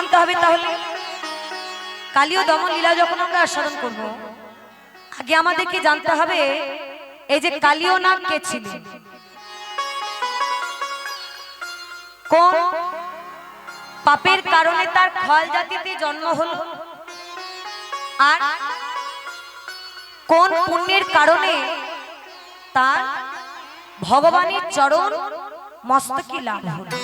জানতে হবে তাহলে। কালীয় দমন লীলা যখন আমরা আস্বাদন করব, আগে আমাদেরকে জানতে হবে এই যে কালীয় নাগ কে ছিলেন কোন পাপের কারণে তার খল জাতিতে জন্ম হলো? আর কোন পুণ্যের কারণে তার ভগবানের চরণ মস্তকে লাভ হলো?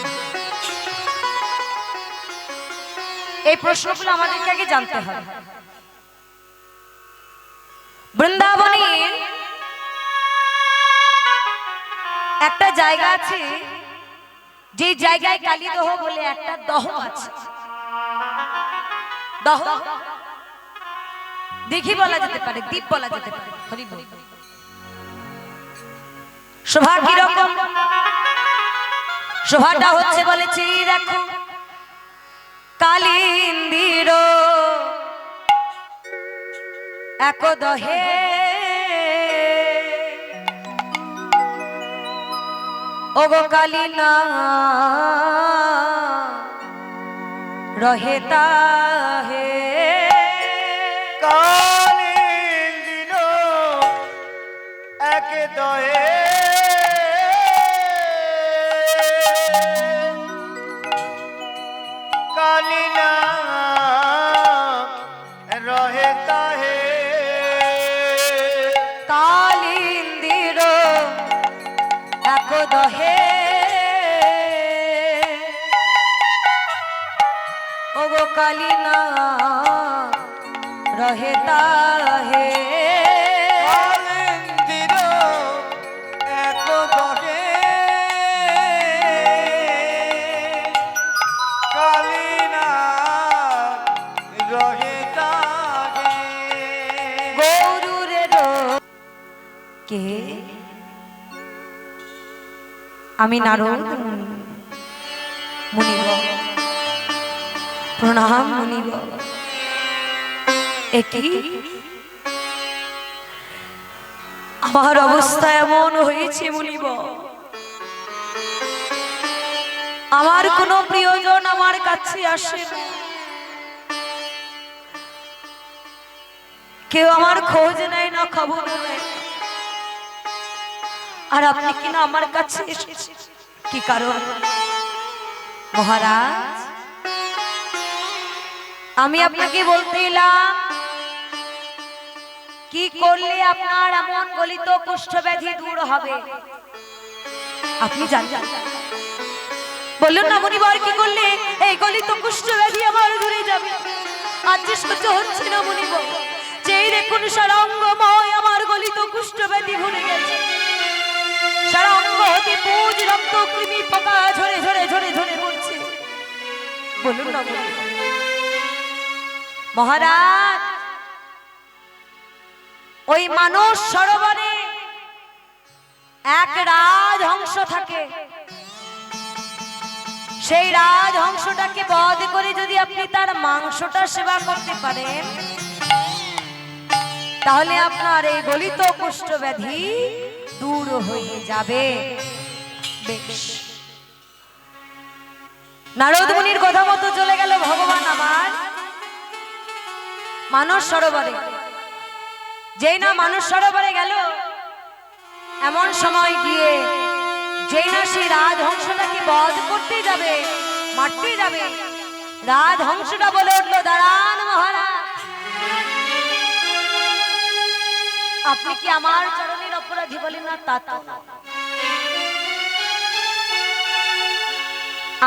এই প্রশ্নগুলো আমাদেরকে আগে জানতে হবে। বৃন্দাবনের একটা জায়গা আছে, যে জায়গায় কালীদহ বলে একটা দহ আছে। দহ? দেখি বলা যেতে পারে, দ্বীপ বলা যেতে পারে। হরি বল। শোভা কীরকম? শোভাটা হচ্ছে বলেছে এই দেখো। কালিন্দির এক দহে ওগো কালিনা রহে তাহে। কালিন্দির এক কালিনা রহে তাহে। আমি নারদ। প্রণাম মুনিব। একই আমার অবস্থা এমন হয়েছে মুনিব। আমার কোনো প্রিয়জন আমার কাছে আসে কেউ আমার খোঁজ নেয় না, খবর নেয়। আর আপনি কিনা আমার কাছে এসেছেন? কি কারণ? মহারাজ? আমি আপনাকে বলতে এলাম কি করলে আপনার এমন গলিত কুষ্ঠ ব্যাধি দূর হবে? আপনি জানেন। বলুন না মনিবার কি করলে? এই গলিত কুষ্ঠ ব্যাধি আমার দূরে যাবে। আজ যে হচ্ছে না মনিব। যেই দেখুন সারা অঙ্গময় আমার গলিত কুষ্ঠ ব্যাধি ভরে গেছে। সারা অঙ্গ হতে পুজ রক্ত কৃমি পোকা ঝরে ঝরে ঝরে ঝরে পড়ছে। বলুন না মনিব। মহারাজ, ওই মানুষ সরোবরে এক রাজহংস থাকে। সেই রাজহংসটাকে বধ করে যদি আপনি তার মাংসটা সেবা করতে পারেন, তাহলে আপনার এই গলিত কুষ্ঠ ব্যাধি দূর হয়ে যাবে। নারদ মুনির কথা মতো চলে গেল ভগবান আমার। মানস সরোবরে। যেই না মানুষ সরোবরে গেল, এমন সময় গিয়ে যেই না সেই রাজহংসটাকে বধ করতে যাবে মারতে যাবে, রাজহংসটা বলে উঠল, দাঁড়ান মহারাজ। আপনি কি আমার চরণের অপরাধী বলেন না তো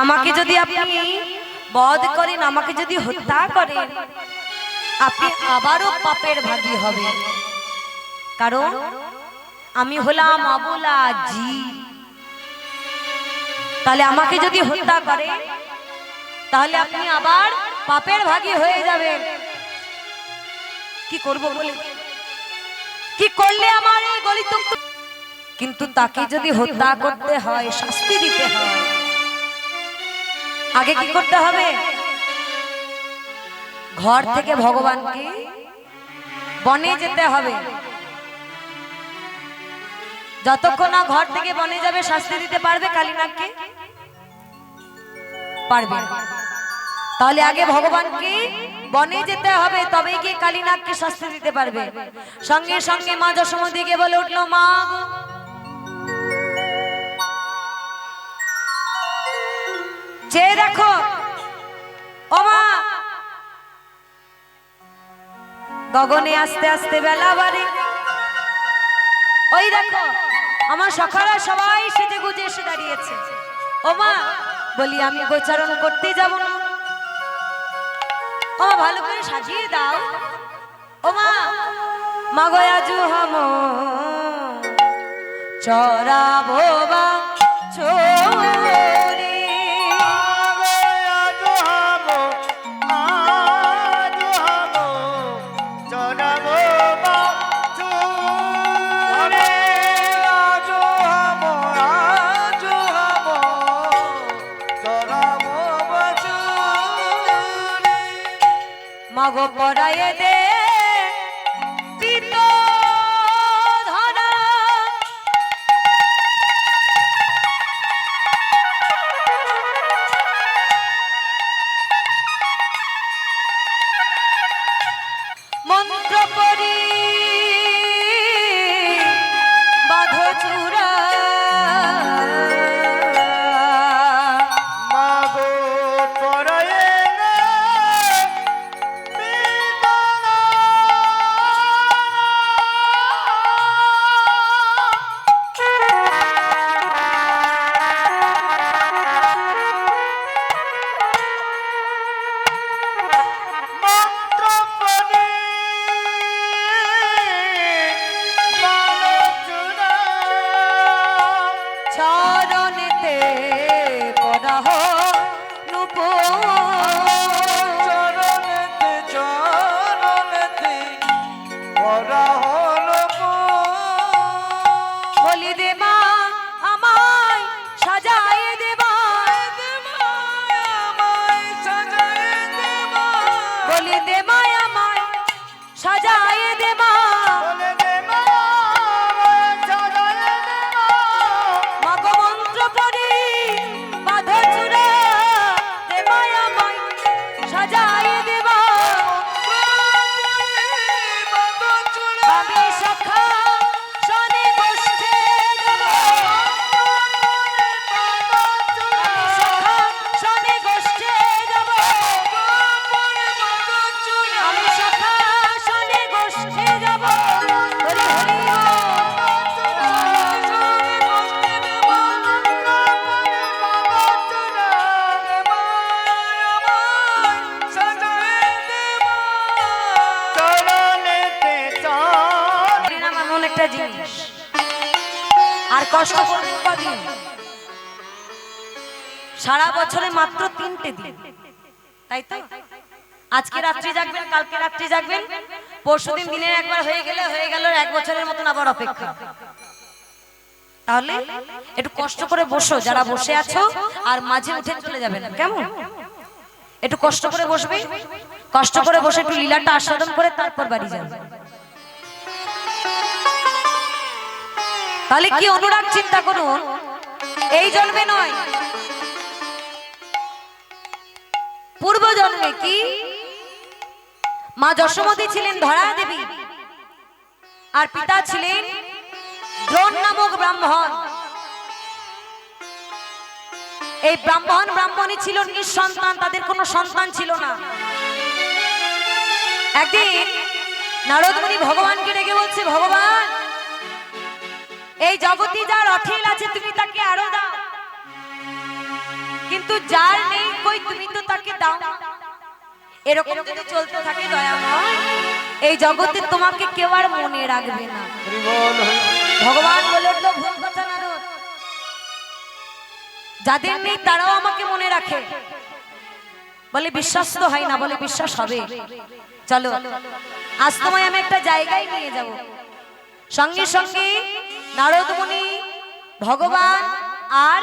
আমাকে যদি আপনি বধ করেন, আমাকে যদি হত্যা করেন আপনি আবারও পাপের ভাগী হবে। কারণ আমি হলাম অবলা জি তাহলে আমাকে যদি হত্যা করে, তাহলে আপনি আবার পাপের ভাগী হয়ে যাবেন। কি করব বলে? কি করলে আমার এই গলিত কিন্তু তাকে যদি হত্যা করতে হয়, শাস্তি দিতে হয়, আগে কি করতে হবে? ঘর থেকে ভগবানকে বনে যেতে হবে। যতক্ষণ না ঘর থেকে বনে যাবে, শাস্তি দিতে পারবে কালীনাথকে পারবে। তাহলে আগে ভগবানকে বনে যেতে হবে তবে গিয়ে কালীনাথকে শাস্তি দিতে পারবে। সঙ্গে সঙ্গে মা যশোমতী গিয়ে বলে উঠল, মা চেয়ে দেখো গগনে আস্তে আস্তে বেলা বাড়ে। ওই দেখো, আমার সখারা সবাই সেজে গুজে এসে দাঁড়িয়েছে। ও মা, বলি, আমি গোচারণ করতে যাব না। ও, ভালো করে সাজিয়ে দাও। ও মা মা গয়াজু হাম। চরাবো বা চোরে মগ পড়ায় দে। মাত্র তিনটে দিন। তাই তো? আজকে রাত্রি জাগবেন কালকে রাত্রি জাগবেন। পরশু দিন দিনের একবার হয়ে গেলে হয়ে গেল এক বছরের মতন আবার অপেক্ষা। তাহলে একটু কষ্ট করে বসো যারা বসে আছো আর মাঝে উঠে চলে যাবেন। কেমন? একটু কষ্ট করে বসবে? কষ্ট করে বসে একটু লীলাটা আস্বাদন করে তারপর বাড়ি যাবে তাহলে কি অনুরাগ চিন্তা করুন? এই জন্মে নয়। পূর্ব জন্মে কি? মা যশোমতী ছিলেন ধরা দেবী। আর পিতা ছিলেন দ্রোণ নামক ব্রাহ্মণ। এই ব্রাহ্মণ ব্রাহ্মণী ছিল নিঃসন্তান, তাদের কোনো সন্তান ছিল না। একদিন নারদমণি ভগবানকে ডেকে বলছে, ভগবান, এই জগতে যার অঠিল আছে, তুমি তাকে আরও দাও। কিন্তু যার নেই কই তুমি তো তাকে দাও। এরকম যদি চলতে থাকে দয়াময় এই জগতে তোমাকে কেউ আর মনে রাখবে না। ভগবান বলে উঠল ভুল কথা নারদ যাদের নেই তারাও আমাকে মনে রাখে। বলে বিশ্বাস তো হয় না বলে বিশ্বাস হবে। চলো আজ তোমায় আমি একটা জায়গায় নিয়ে যাব। সঙ্গে সঙ্গে নারদ মুনি ভগবান আর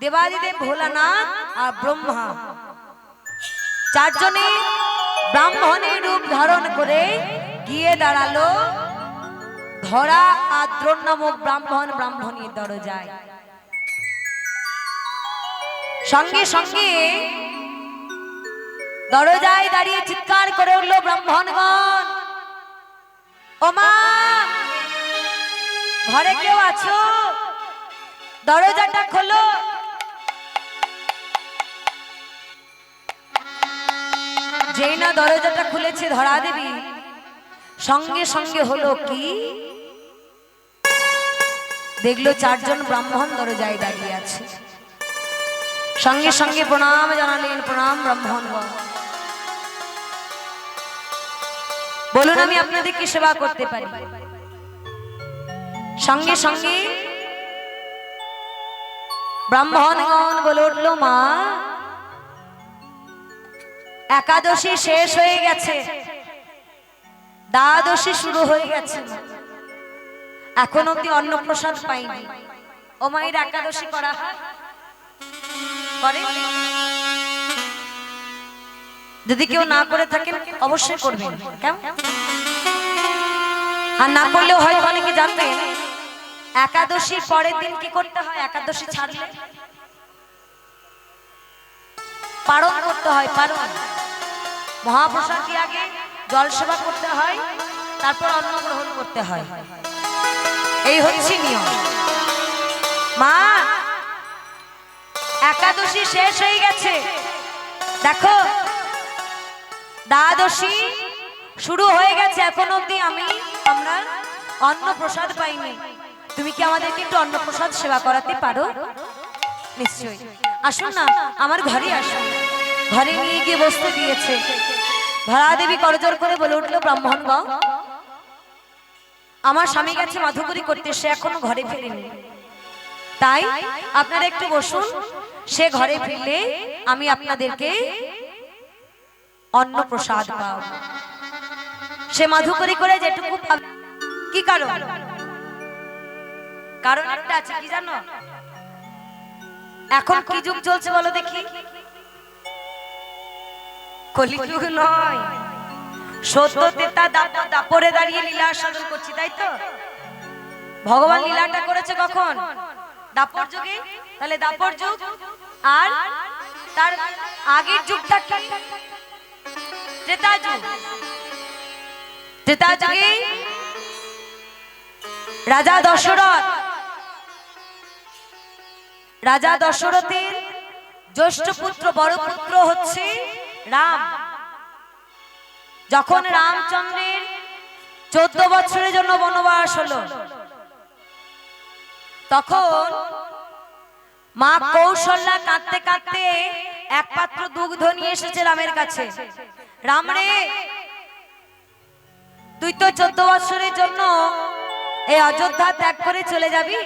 দেবাদিদেব ভোলানাথ আর ব্রহ্মা। চারজনে ব্রাহ্মণের রূপ ধারণ করে গিয়ে দাঁড়াল। ধরা আর দ্রোণ নামক ব্রাহ্মণ ব্রাহ্মণীর দরজায়। সঙ্গে সঙ্গে দরজায় দাঁড়িয়ে চিৎকার করে উঠল ব্রাহ্মণগণ ও মা ঘরে কেউ আছো? দরজাটা খোলো। যেই না দরজাটা খুলেছে ধরা দেবী, সঙ্গে সঙ্গে হলো কি? দেখল চারজন ব্রাহ্মণ দরজায় দাঁড়িয়ে আছে। সঙ্গে সঙ্গে প্রণাম জানালেন, প্রণাম ব্রাহ্মণ। বলুন, আমি আপনাদেরকে সেবা করতে পারি। সঙ্গে সঙ্গে ব্রাহ্মণগণ বলে উঠল, মা একাদশী শেষ হয়ে গেছে। দ্বাদশী শুরু হয়ে গেছে। এখন অব্দি অন্নপ্রসাদ পাইনি। ও মায়ের একাদশী করা করে? যদি কেউ না করে থাকেন, অবশ্যই করবেন। কেমন? আর না করলেও হয় অনেকে জানবেন, একাদশীর পরের দিন কি করতে হয়? একাদশী ছাড়লে? পালন করতে হয়, পালন। মহাপ্রসাদ আগে জল সেবা করতে হয়, তারপর অন্ন গ্রহণ করতে হয়। এই হচ্ছে নিয়ম। মা, একাদশী শেষ হয়ে গেছে। দেখো, দ্বাদশী শুরু হয়ে গেছে এখন অবধি আমি, আমরা অন্ন প্রসাদ পাইনি। তুমি কি আমাদেরকে একটু অন্ন প্রসাদ সেবা করাতে পারো? নিশ্চয়ই। আসুন না, আমার ঘরে আসুন। ঘরে নিয়ে গিয়ে বসতে দিয়েছে। ধরা দেবী করজোর করে বলে উঠল, ব্রাহ্মণ বা আমার স্বামী গেছে মাধুকরী করতে, সে এখনও ঘরে ফেরেনি। তাই আপনারা একটু বসুন, সে ঘরে ফিরলে আমি আপনাদেরকে অন্ন প্রসাদ পাব। সে মাধুকরী করে যেটুকু কি কারণ? কারণ একটা আছে, কি জানো? এখন কি যুগ চলছে বলো দেখি? কলিযুগ নয়। সত্য তেতা দাপ- দাপরে দাঁড়িয়ে লীলা সাধন করছি, তাই তো? ভগবান লীলাটা করেছে কখন? দাপর যুগে? তাহলে দাপর যুগ? আর তার আগের যুগটা কি? রাজা দশরথ রাজা দশরথের জ্যেষ্ঠ পুত্র বড় পুত্র হচ্ছে রাম। যখন রামচন্দ্রের চোদ্দ বছরের জন্য বনবাস হলো তখন মা কৌশল্যা কাঁদতে কাঁদতে এক পাত্র দুগ্ধ নিয়ে এসেছে রামের কাছে। রাম রে তুই তো চোদ্দ বছরের জন্য এই অযোধ্যা ত্যাগ করে চলে যাবি?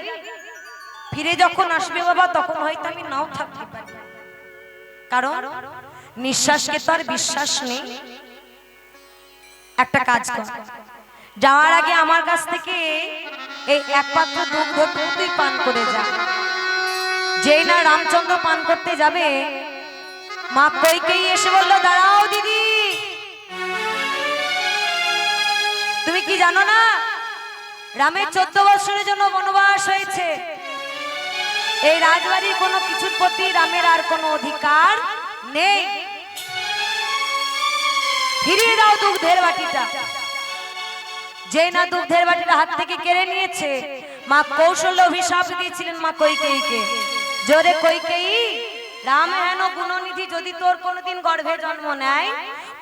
ফিরে যখন আসবে বাবা, তখন হয়তো আমি নাও থাকতে পারি। কারণ নিঃশ্বাসকে তো আর বিশ্বাস নেই। একটা কাজ কর। যাওয়ার আগে আমার কাছ থেকে এই এক পাত্র দুগ্ধ তুই পান করে যা। যেই না রামচন্দ্র পান করতে যাবে, মা কইকেই এসে বলল, দাঁড়াও দিদি। তুমি কি জানো না? রামের চোদ্দ বছরের জন্য বনবাস হয়েছে। এই রাজবাড়ির কোনো কিছুর প্রতি রামের আর কোনো অধিকার নেই। ফিরিয়ে দাও দুগ্ধের বাটিটা। যে না দুগ্ধের বাটিটা হাত থেকে কেড়ে নিয়েছে, মা কৌশল অভিশাপ দিয়েছিলেন মা কৈকেয়ীকে। জোরে কৈকেয়ী, রাম হেন গুণনিধি যদি তোর কোনোদিন গর্ভে জন্ম নেয়,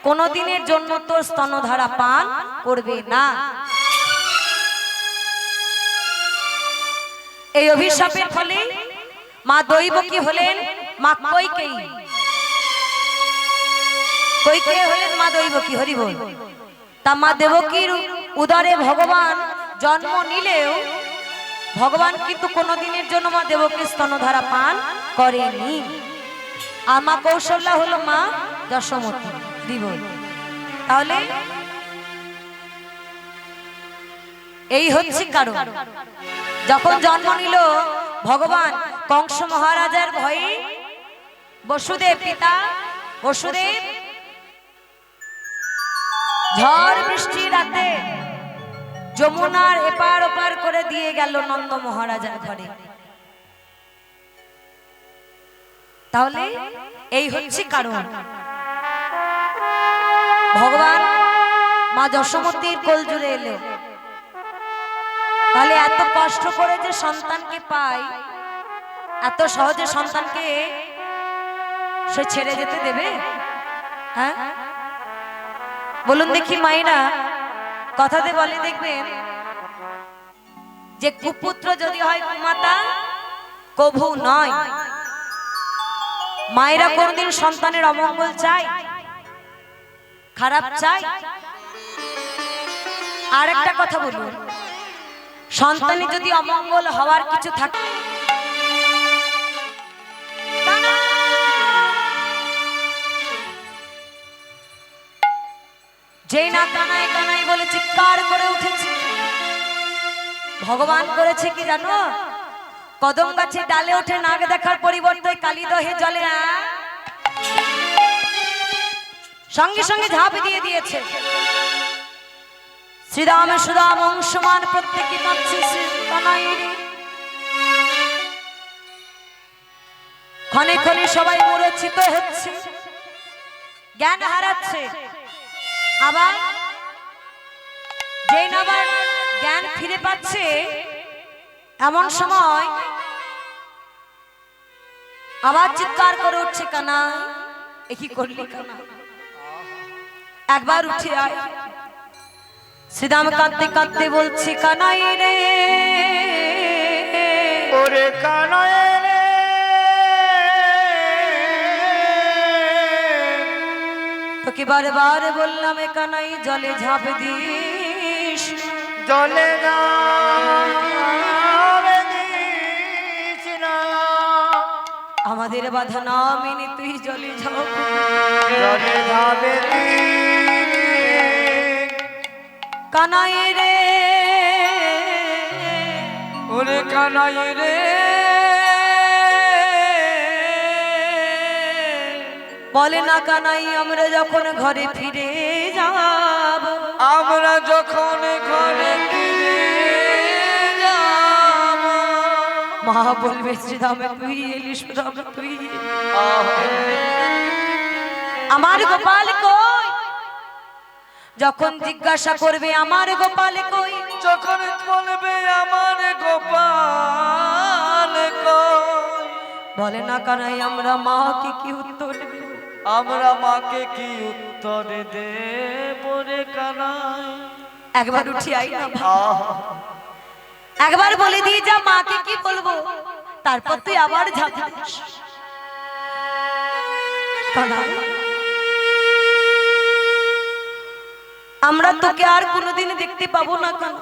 কোনোদিনের জন্য তোর স্তনধারা পান করবে না। এই অভিশাপের ফলে মা দৈবকী হলেন মা কৈকেয়ী। কৈকেয়ী হলেন মা দৈবকী, হরি বল। তা মা দেবকীর উদারে ভগবান জন্ম নিলেও ভগবান কিন্তু কোনোদিনের জন্য মা দেবকীর স্তনধারা পান করেনি। আর মা কৌশল্যা হলো মা দশমতী দিব তাহলে এই হচ্ছে কারণ। যখন জন্ম নিল ভগবান কংস মহারাজার ভয়ে বসুদেব পিতা, বসুদেব, ঝড় বৃষ্টি রাতে যমুনার এপার ওপার করে দিয়ে গেল নন্দ মহারাজার ঘরে। তাহলে এই হচ্ছে কারণ। ভগবান মা যশোমতীর কোল জুড়ে এলো। তাহলে এত কষ্ট করে যে সন্তানকে পাই, এত সহজে সন্তানকে সে ছেড়ে যেতে দেবে? হ্যাঁ? বলুন দেখি মাইনা, কথাতে বলে দেখবেন, যে কুপুত্র যদি হয় কুমাতা, কভু নয়। মায়েরা কোনদিন সন্তানের অমঙ্গল চায়, খারাপ চাই আর একটা কথা বলুন। সন্তানে যদি অমঙ্গল হওয়ার কিছু থাকে। যেই না কানাই কানাই বলে চিৎকার করে উঠেছে। ভগবান করেছে কি জানো? কদম গাছে ডালে ওঠে নাগ দেখার পরিবর্তে কালী দহে জলে? সঙ্গে সঙ্গে ঝাঁপ দিয়ে দিয়েছে। শ্রীরাম সুরাম অংশমান প্রত্যেকে কানাইয়ের। ক্ষণে ক্ষণে সবাই মূর্ছিত হচ্ছে, জ্ঞান হারাচ্ছে। আবার যে আবার জ্ঞান ফিরে পাচ্ছে, এমন সময় আবার চিৎকার করে উঠছে, কানা, এ কি করলি, কানা? একবার উঠে আয়। শ্রীরাম কাঁদতে কাঁদতে বলছি কানাই রে। ওরে কানাই রে। তোকে বারবার বললাম কানাই জলে ঝাঁপ দিস। জলে আমাদের বাধা না মেনে তুই জলে ঝাঁপ জলে যাবে দিস। কানাই রে। ওরে কানায় রে। বলে না কানাই আমরা যখন ঘরে ফিরে যাব আমরা যখন ঘরে ফিরে যাব। মা বলবে শ্রীরামে তুই এলি তুই আমার গোপাল কই? যখন জিজ্ঞাসা করবে আমার গোপাল কই? যখন বলবে আমার গোপাল কই? বলে না কানাই আমরা মাকে কি উত্তর দেব? আমরা মাকে কি উত্তর দেব রে কানাই? একবার উঠি আই না। একবার বলে দিয়ে যা মাকে কি বলব? তারপর তুই আবার ঝাঁপি দিস। কানাই, আমরা তোকে আর কোনোদিন দেখতে পাবো না কেন?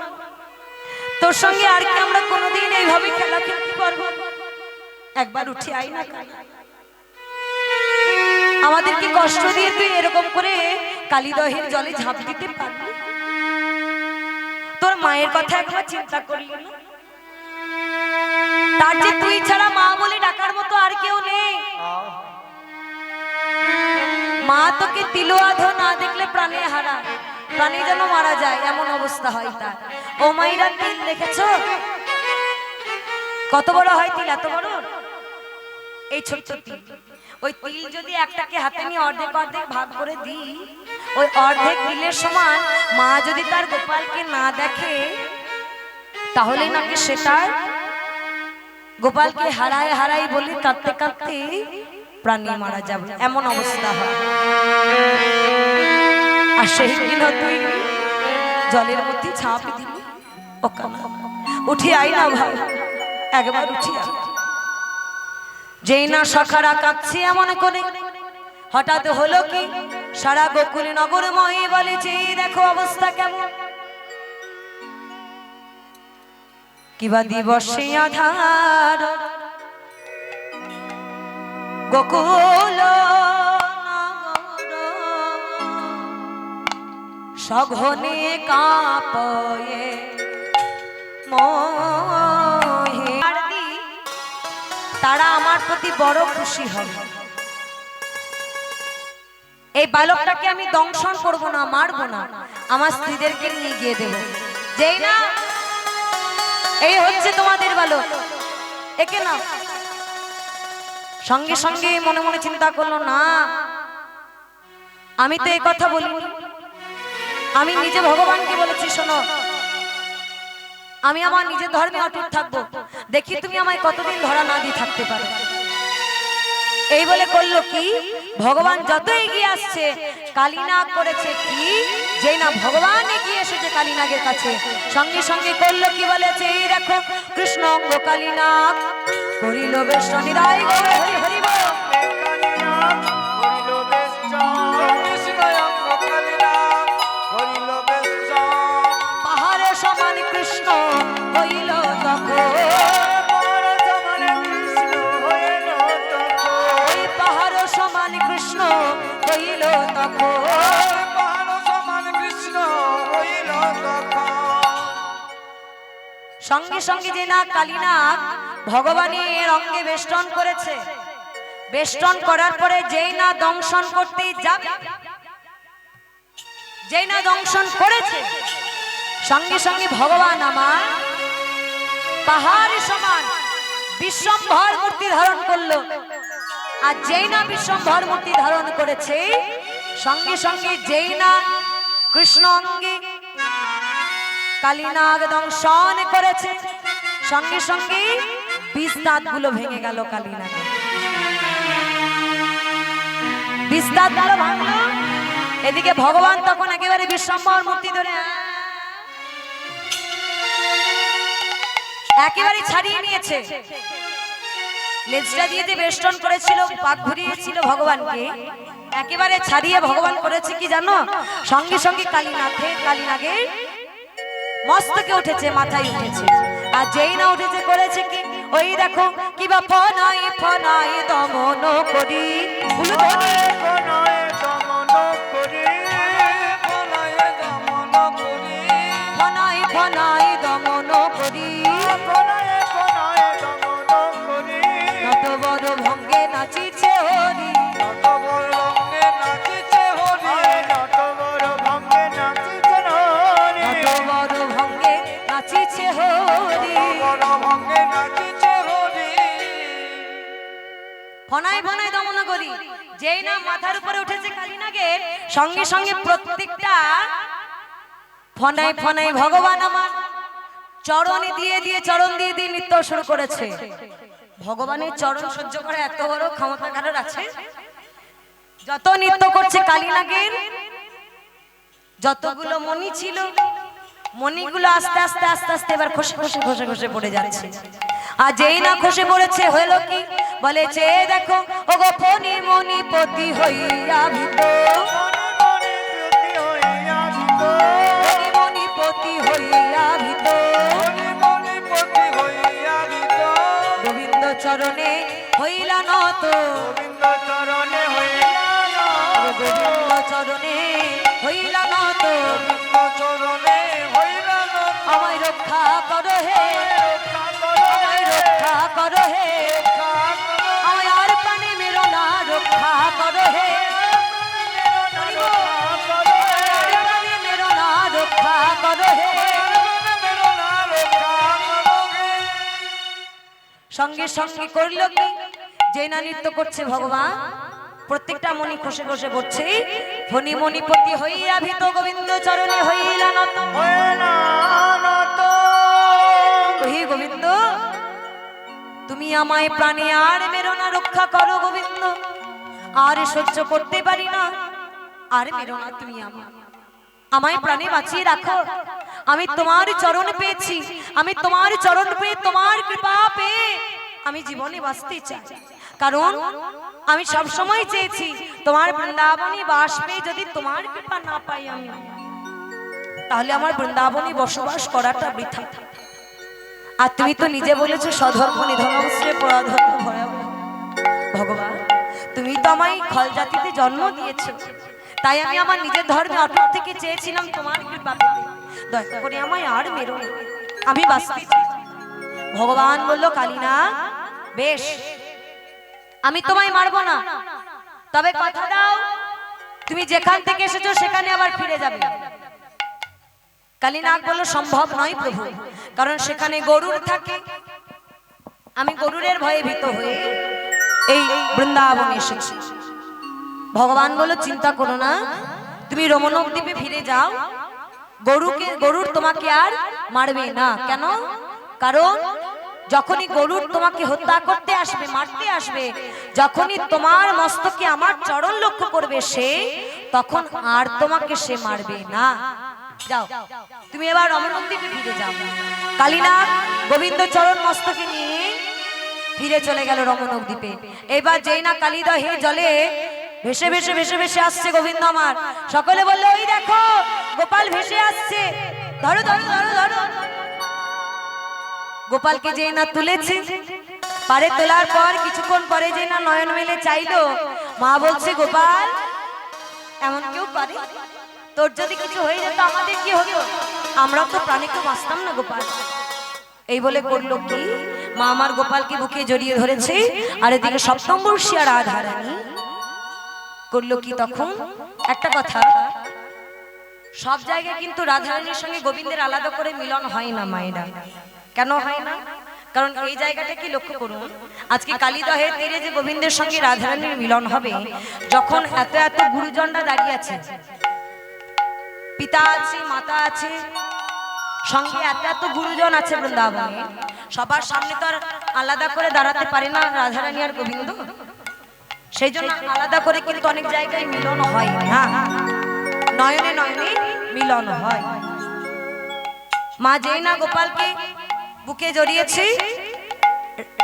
তোর সঙ্গে আর কি আমরা কোনোদিন এইভাবে খেলা খেলতে পারব? একবার উঠে আই না কানাই। আমাদেরকে কষ্ট দিয়ে তুই এরকম করে কালিদহের জলে ঝাঁপ দিতে পারবি? তোর মায়ের কথা একবার চিন্তা করলি না। তার যে তুই ছাড়া মা বলে ডাকার মতো আর কেউ নেই। মা তোকে তিলোয়াধ না দেখলে প্রাণে হারা প্রাণে যেন মারা যায়, এমন অবস্থা হয় তার। ও মাইরা তিল দেখেছ? কত বড় হয় তিল, এত বড়? এই ছোট্ট তিল। ওই তিল যদি একটাকে হাতে নিয়ে অর্ধেক অর্ধেক ভাগ করে দিই, ওই অর্ধেক তিলের সমান মা যদি তার গোপালকে না দেখে তাহলে নাকি সেটার গোপালকে হারায় হারাই বলে কাঁদতে কাঁদতে প্রাণী মারা যাবে, এমন অবস্থা হয়। আর সেই দিন তুই? জলের মধ্যে ছাপ কানা উঠি আই না ভাই। একবার উঠি যেই না সখারা কাঁদছে এমন করে। হঠাৎ হলো কি? সারা গোকুল নগর মহি বলে যে দেখো অবস্থা কেমন? কিবা দিবসে আধার? গোকুল সঘনে কাপয়ে মোহে। তারা আমার প্রতি বড় খুশি হবে। এই বালকটাকে আমি দংশন করব না, মারবো না। আমার স্ত্রীদেরকে নিয়ে গিয়ে দেব। যেই না, এই হচ্ছে তোমাদের বালক। একে না সঙ্গে সঙ্গে মনে মনে চিন্তা করল, না, আমি তো এই কথা বলিনি। আমি নিজে ভগবানকে বলেছি, শোনো। আমি আমার নিজের ধর্মে অটুট থাকব। দেখি তুমি আমায় কতদিন ধরা না দিয়ে থাকতে পারো। এই বলে করল কি? ভগবান যত এগিয়ে আসছে কালীনাগ করেছে কি? যেই না ভগবান এগিয়ে এসেছে কালীনাগের কাছে। সঙ্গে সঙ্গে করল কি বলেছে? এই দেখো কৃষ্ণ অঙ্গ কালীনাগ করিল বেশ নিরাই হরি হরি সঙ্গে সঙ্গে যে না কালীনাগ ভগবানের অঙ্গে বেষ্টন করেছে। বেষ্টন করার পরে যেই না দংশন করতে যাবে, যেই না দংশন করেছে, সঙ্গে সঙ্গে ভগবান আমার পাহাড় সমান বিশ্বম্ভর মূর্তি ধারণ করল। আর যেই না বিশ্বম্ভর মূর্তি ধারণ করেছে, সঙ্গে সঙ্গে যেই না কৃষ্ণ অঙ্গে কালীনাগ দংশন করেছে। সঙ্গে সঙ্গে বিষ দাঁতগুলো ভেঙে গেল কালীনাগে। বিষ দাঁতগুলো ভাঙলো। এদিকে ভগবান তখন একেবারে বিশ্বম্বর মূর্তি ধরে একেবারে ছাড়িয়ে নিয়েছে। লেজটা দিয়ে যে বেষ্টন করেছিল, পাক ঘুরিয়েছিল ভগবানকে, একেবারে ছাড়িয়ে ভগবান করেছে কি জানো? সঙ্গে সঙ্গে কালীনাথে কালীনাগে মস্তকে উঠেছে, মাথায় উঠেছে। আর যেই না উঠেছে, করেছে কি? ওই দেখো কিবা ফনাই ফনাই দমন করি। ফনাই ফনাই দমন করি। যেই না মাথার উপরে উঠেছে কালীনাগে, সঙ্গে সঙ্গে প্রত্যেকটা ফনাই ফনাই ভগবান আমার চরণে দিয়ে দিয়ে চরণ দিয়ে দিয়ে নৃত্য শুরু করেছে। ভগবানের চরণ সহ্য করে এত বড় ক্ষমতা কারোর আছে? যত নৃত্য করছে কালীনাগের যতগুলো মণি ছিল, মণিগুলো আস্তে আস্তে আস্তে আস্তে এবার খসে খসে খসে খসে পড়ে যাচ্ছে। আর যেই না খসে পড়েছে, হলো কি? বলে যে দেখো ও গো ফণি মণি পতি হইয়া ভিত। পতি হইয়া ভিত। মনি মনি গোবিন্দ চরণে হইলা নত। গোবিন্দ চরণে হইয়া গোবিন্দ চরণে সঙ্গে সঙ্গে করল কি? যে না নৃত্য করছে ভগবান প্রত্যেকটা মণি খসে খসে পড়ছে ফণি মণিপতি হইয়া ভীত গোবিন্দ চরণে হইলা নত। হে গোবিন্দ তুমি আমায় প্রাণে আর মেরো না রক্ষা করো গোবিন্দ। আর সহ্য করতে পারি না আর মেরো না তুমি আমায়। আমায় প্রাণে বাঁচিয়ে রাখো। আমি তোমার চরণ পেয়েছি আমি তোমার চরণ পেয়ে তোমার কৃপা পেয়ে আমি জীবনে বাঁচতে চাই। কারণ আমি সব সময় চেয়েছি, তোমার বৃন্দাবনী বাস পেয়ে যদি তোমার কৃপা না পাই আমি। তাহলে আমার বৃন্দাবনী বসবাস করাটা বৃথা। আর তুমি তো নিজে বলেছ, স্বধর্ম নিধনশ্রে পরাধর্ম ভয়াবহ। ভগবান, তুমি তো আমায় খল জাতিতে জন্ম দিয়েছ। তাই আমি আমার নিজের ধর্মে অটুট থেকে চেয়েছিলাম তোমার কৃপা দয়া করে আমায় আর মেরো। আমি বাঁচতে চাই। ভগবান বলল, কালিনা, বেশ, আমি তোমায় মারবো না। তবে কথা দাও, তুমি যেখান থেকে এসেছ সেখানে আবার ফিরে যাবে। কালীনাগ বলল, সম্ভব নয় প্রভু, কারণ সেখানে গরুর থাকে। আমি গরুরের ভয়ে ভীত হয়ে এই বৃন্দাবনে এসেছি। ভগবান বলল, চিন্তা করো না, তুমি রমণক দ্বীপে ফিরে যাও। গরুকে, গরুর তোমাকে আর মারবে না। কেন? কারণ যখনই গরুর তোমাকে হত্যা করতে আসবে, মারতে আসবে, যখনই তোমার মস্তকে আমার চরণ লক্ষ্য করবে সে, তখন আর তোমাকে সে মারবে না। যাও, তুমি এবার রমণক দ্বীপে ফিরে যাও। কালীনাথ গোবিন্দ চরণ মস্তকে নিয়ে ফিরে চলে গেল রমণক দ্বীপে এবার যেই না কালিদহে জলে ভেসে ভেসে ভেসে ভেসে আসছে গোবিন্দ আমার। সকলে বলল, ওই দেখো, গোপাল ভেসে আসছে। ধরো ধরো ধরো ধরো। গোপালকে যেই না তুলেছে, পারে তোলার পর কিছুক্ষণ পরে যেই না নয়ন মেলে চাইলো, মা বলছে, গোপাল, এমন কেউ পারে? তোর যদি কিছু হয়ে যেত, আমাদের কি হতো? আমরাও তো প্রাণে কেউ বাঁচতাম না, গোপাল। এই বলে করল কি? মা আমার গোপালকে বুকে জড়িয়ে ধরেছে, আর এদিকে সপ্তম বর্ষী আর রাধারানী করল কি তখন? একটা কথা, সব জায়গায় কিন্তু রাধারানীর সঙ্গে গোবিন্দের আলাদা করে মিলন হয় না, মায়েরা। কেন হয় না? কারণ এই জায়গাটা কি লক্ষ্য করুন? আজকে কালীদহের তীরে যে গোবিন্দের সঙ্গে রাধারানীর মিলন হবে যখন এত এত গুরুজনরা দাঁড়িয়ে আছে পিতা আছে মাতা আছে সঙ্গে এত এত গুরুজন আছে বৃন্দাবনে সবার সামনে তো আর আলাদা করে দাঁড়াতে পারে না রাধারানী আর গোবিন্দ। সেই জন্য আলাদা করে কিন্তু অনেক জায়গায় মিলন হয় না। নয়নে নয়নে মিলন হয়। মা যেই না গোপালকে বুকে জড়িয়েছে।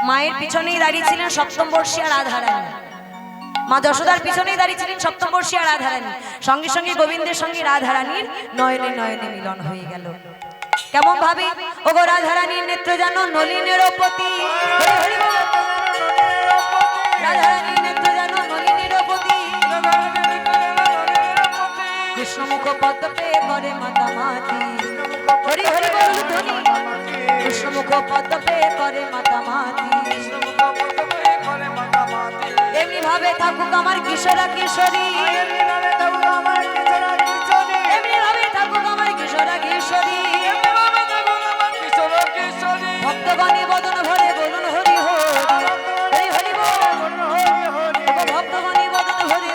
মায়ের পিছনেই দাঁড়িয়ে ছিলেন সপ্তম বর্ষী আর রাধারানী। মা যশোদার পিছনেই দাঁড়িয়ে ছিলেন সপ্তম বর্ষী আর রাধারানী। সঙ্গে সঙ্গে গোবিন্দের সঙ্গে রাধারানীর নয়নে নয়নে মিলন হয়ে গেল। কেমন ভাবে? ওগো রাধারানীর নেত্র যেন নলিনের পতি নেত্র যেন নলিনের পতি কৃষ্ণ মুখ পদ্ম পেয়ে করে মাতা হরি হরি বল ধ্বনি। বিষ্ণুমুখ পদ্মে করে মাতামাতি এমনি ভাবে থাকুক আমার কিশোরা কিশোরী। এমনি ভাবে থাকুক আমার কিশোরা কিশোরী। ভক্তবাণী বদন ভরে বলুন হরি হরি। হরি বল। ভক্তবাণী বদন ভরে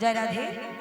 জয় রাধে।